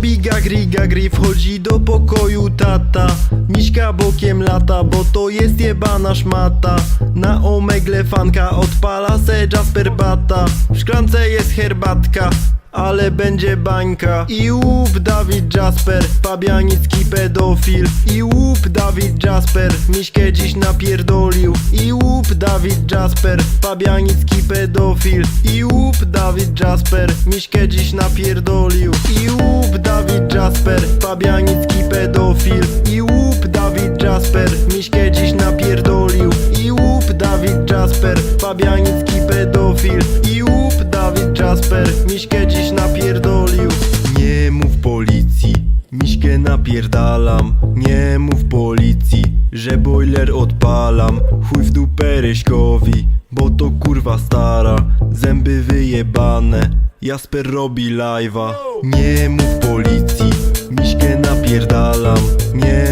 Grigagri wchodzi do pokoju tata. Miśka bokiem lata, bo to jest jebana szmata. Na omegle fanka odpala se Jasper Bata. W szklance jest herbatka ale będzie bańka. I łup Dawid Jasper Fabianicki pedofil. I łup Dawid Jasper Miśkę dziś napierdolił. I łup Dawid Jasper Fabianicki pedofil. I łup Dawid Jasper Miśkę dziś napierdolił. I łup Dawid Jasper Fabianicki pedofil. I łup Dawid Jasper Miśkę dziś napierdolił. I łup Dawid Jasper Fabianicki pedofil. I łup Dawid Jasper Miśkę dziś napierdalam. Nie mów policji Że boiler odpalam. Chuj w dupę Ryśkowi Bo to kurwa stara. Zęby wyjebane Jasper robi live'a. Nie mów policji Miśkę napierdalam. Nie